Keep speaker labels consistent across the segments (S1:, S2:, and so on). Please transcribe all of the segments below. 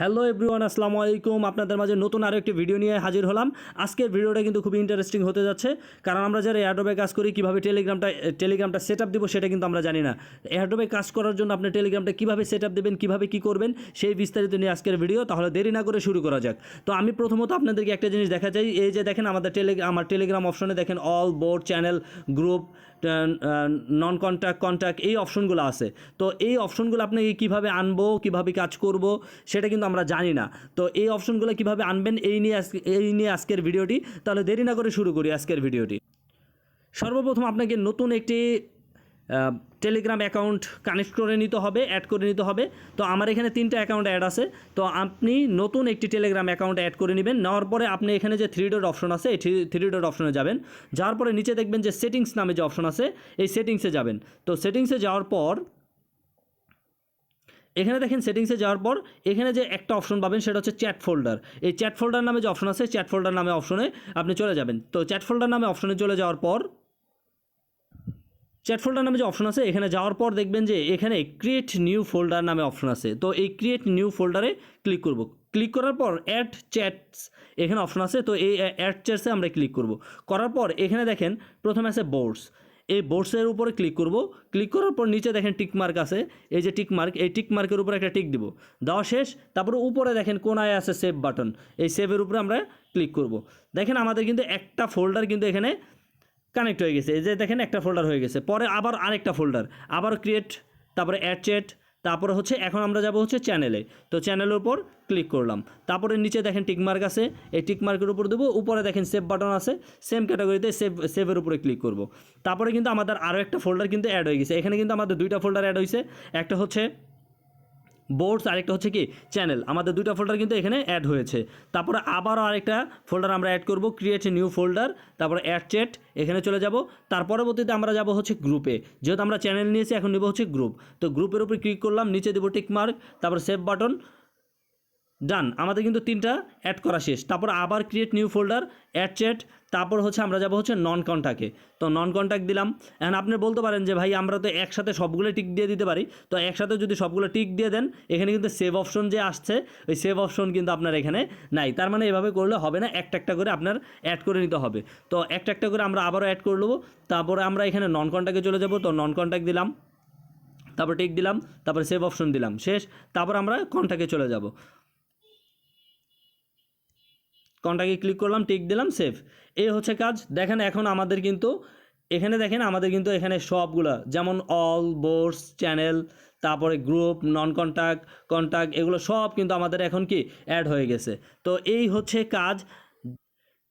S1: Hello everyone, আসসালামু আলাইকুম। আপনাদের মাঝে নতুন আরও একটি ভিডিও নিয়ে হাজির হলাম। আজকের ভিডিওটা কিন্তু খুবই ইন্টারেস্টিং হতে যাচ্ছে। কারণ আমরা যারা এয়ারডোবে কাজ করি, কীভাবে টেলিগ্রামটা টেলিগ্রামটা সেট আপ দেবো সেটা কিন্তু আমরা জানি না। এয়ারডোবে কাজ করার জন্য আপনি টেলিগ্রামটা কীভাবে সেট আপ দেবেন, কীভাবে কী করবেন, সেই বিস্তারিত নিয়ে আজকের ভিডিও। তাহলে দেরি না করে শুরু করা যাক। তো আমি প্রথমত আপনাদেরকে একটা জিনিস দেখা চাই এই যে দেখেন, আমাদের টেলি আমার টেলিগ্রাম অপশনে দেখেন all board channel group non contact contact এই অপশনগুলো আছে। তো এই অপশনগুলো আপনাকে কীভাবে আনব, কীভাবে কাজ করব, সেটা কিন্তু আমরা জানি না। তো এই অপশনগুলো কীভাবে আনবেন, এই নিয়ে এই নিয়ে আজকের ভিডিওটি। তাহলে দেরি না করে শুরু করি আজকের ভিডিওটি। সর্বপ্রথম আপনাকে নতুন একটি টেলিগ্রাম অ্যাকাউন্ট কানেক্ট করে নিতে হবে অ্যাড করে নিতে হবে। তো আমার এখানে তিনটা অ্যাকাউন্ট অ্যাড আছে। তো আপনি নতুন একটি টেলিগ্রাম অ্যাকাউন্ট অ্যাড করে নেবেন। নেওয়ার পরে আপনি এখানে যে থ্রি ডট অপশন আছে, এই থ্রি ডট অপশনে যাবেন। যাওয়ার পরে নিচে দেখবেন যে সেটিংস নামে যে অপশন আছে, এই সেটিংসে যাবেন। তো সেটিংসে যাওয়ার পর এখানে দেখেন সেটিংসে যাওয়ার পর, এখানে যে একটা অপশন পাবেন সেটা হচ্ছে চ্যাট ফোল্ডার এই চ্যাট ফোল্ডার নামে যে অপশন আছে চ্যাট ফোল্ডার নামে অপশনে আপনি চলে যাবেন। তো চ্যাট ফোল্ডার নামে অপশনে চলে যাওয়ার পর চ্যাট ফোল্ডার নামে যে অপশন আছে, এখানে যাওয়ার পর দেখবেন যে এখানে ক্রিয়েট নিউ ফোল্ডার নামে অপশন আছে। তো এই ক্রিয়েট নিউ ফোল্ডারে ক্লিক করব। ক্লিক করার পর অ্যাড চ্যাটস এখানে অপশন আছে, তো এই অ্যাড চ্যাটসে আমরা ক্লিক করব। করার পর এখানে দেখেন, প্রথমে আছে বোর্ডস এই বোর্ডসের উপরে ক্লিক করব। ক্লিক করার পর নিচে দেখেন টিক মার্ক আছে। এই যে টিক মার্ক এই টিক মার্কের উপরে একটা টিক দিব। দেওয়া শেষ। তারপরে উপরে দেখেন কোনায় আছে সেভ বাটন এই সেভের উপরে আমরা ক্লিক করব। দেখেন আমাদের কিন্তু একটা ফোল্ডার কিন্তু এখানে কানেক্ট হয়ে গেছে। এই যে দেখেন একটা ফোল্ডার হয়ে গেছে। পরে আবার আরেকটা ফোল্ডার আবার ক্রিয়েট তারপরে অ্যাড চ্যাট তারপরে হচ্ছে এখন আমরা যাব হচ্ছে চ্যানেলে তো চ্যানেলের উপর ক্লিক করলাম। তারপরে নিচে দেখেন টিকমার্ক আছে। এই টিকমার্কের উপর দেবো। উপরে দেখেন সেভ বাটন আছে। সেম ক্যাটাগরিতে সেভ সেভের উপরে ক্লিক করব। তারপরে কিন্তু আমাদের আরও একটা ফোল্ডার কিন্তু অ্যাড হয়ে গেছে। এখানে কিন্তু আমাদের দুইটা ফোল্ডার অ্যাড হয়েছে একটা হচ্ছে বোর্ডস আরেকটা হচ্ছে কি? চ্যানেল। আমাদের দুইটা ফোল্ডার কিন্তু এখানে অ্যাড হয়েছে। তারপরে আবারও আরেকটা ফোল্ডার আমরা অ্যাড করব। ক্রিয়েট নিউ ফোল্ডার তারপরে অ্যাড চ্যাট এখানে চলে যাব। তার পরবর্তীতে আমরা যাব হচ্ছে গ্রুপে যেহেতু আমরা চ্যানেল নিয়েছি, এখন নেব হচ্ছে গ্রুপ তো গ্রুপের উপর ক্লিক করলাম, নিচে দেবো টিক মার্ক তারপর সেভ বাটন ডান আমাদের কিন্তু তিনটা অ্যাড করা শেষ। তারপর আবার create new folder add chat তারপর হচ্ছে আমরা যাব হচ্ছে নন কন্ট্যাক্টে তো নন কন্ট্যাক্ট দিলাম। এখন আপনি বলতে পারেন যে ভাই, আমরা তো একসাথে সবগুলো টিক দিয়ে দিতে পারি। তো একসাথে যদি সবগুলো টিক দিয়ে দেন, এখানে কিন্তু সেভ অপশন যে আসছে, ওই সেভ অপশন কিন্তু আপনার এখানে নাই। তার মানে এভাবে করলে হবে না, একটা একটা করে আপনার অ্যাড করে নিতে হবে। তো একটা একটা করে আমরা আবারও অ্যাড করে নেব। তারপরে আমরা এখানে নন কন্ট্যাক্টে চলে যাব। তো নন কন্ট্যাক্ট দিলাম। তারপর টিক দিলাম। তারপরে সেভ অপশন দিলাম। শেষ। তারপর আমরা কন্ট্যাক্টে চলে যাব। কন্ট্যাক্টে ক্লিক করলাম, টিক দিলাম, সেভ। এই হচ্ছে কাজ। দেখেন এখন আমাদের কিন্তু, এখানে দেখেন আমাদের কিন্তু এখানে সবগুলো, যেমন অল বোর্ডস চ্যানেল তারপরে গ্রুপ নন কন্ট্যাক্ট কন্ট্যাক্ট এগুলো সব কিন্তু আমাদের এখন কি অ্যাড হয়ে গেছে। তো এই হচ্ছে কাজ।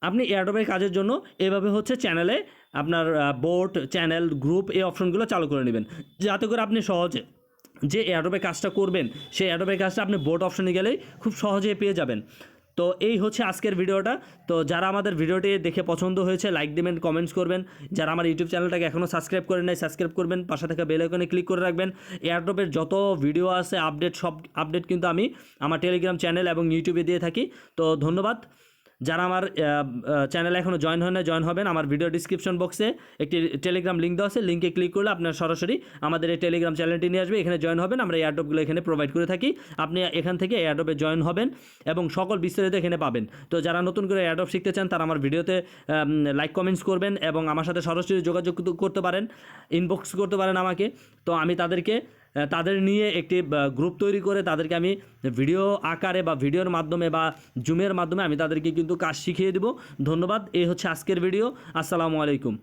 S1: আপনি এয়ারড্রপের কাজের জন্য এভাবে হচ্ছে চ্যানেলে আপনার বোর্ড চ্যানেল গ্রুপ এই অপশনগুলো চালু করে নেবেন। যাতে করে আপনি সহজে যে এয়ারড্রপের কাজটা করবেন, সেই এয়ারড্রপের কাজটা আপনি বোর্ড অপশনে গেলেই খুব সহজে পেয়ে যাবেন। তো এই হচ্ছে আজকের ভিডিওটা। তো যারা আমাদের ভিডিওটি দেখে পছন্দ হয়েছে লাইক দেবেন কমেন্টস করবেন। যারা আমার ইউটিউব চ্যানেলটাকে এখনও সাবস্ক্রাইব করেন নাই সাবস্ক্রাইব করবেন। পাশে থাকা বেল আইকনে ক্লিক করে রাখবেন। এয়ারড্রপের যত ভিডিও আছে আপডেট সব আপডেট কিন্তু আমি আমার টেলিগ্রাম চ্যানেল এবং ইউটিউবে দিয়ে থাকি। তো ধন্যবাদ। যারা আমার চ্যানেলে এখনও জয়েন হয় না জয়েন হবেন আমার ভিডিও ডিসক্রিপশন বক্সে একটি টেলিগ্রাম লিঙ্ক দেওয়া আছে লিঙ্কে ক্লিক করলে আপনার সরাসরি আমাদের এই টেলিগ্রাম চ্যানেলটি নিয়ে আসবে, এখানে জয়েন হবেন, আমরা এয়ারড্রপগুলো এখানে প্রোভাইড করে থাকি। আপনি এখান থেকে এয়ারড্রপে জয়েন হবেন এবং সকল বিস্তারিত এখানে পাবেন। তো যারা নতুন করে এয়ারড্রপ শিখতে চান, তারা আমার ভিডিওতে লাইক কমেন্টস করবেন এবং আমার সাথে সরাসরি যোগাযোগ করতে পারেন ইনবক্স করতে পারেন আমাকে। তো আমি তাদেরকে তাদের নিয়ে একটি গ্রুপ তৈরি করে তাদেরকে আমি ভিডিও আকারে বা ভিডিওর মাধ্যমে বা জুমের মাধ্যমে আমি তাদেরকে কিন্তু কাজ শিখিয়ে দেবো। ধন্যবাদ, এই হচ্ছে আজকের ভিডিও আসসালামু আলাইকুম।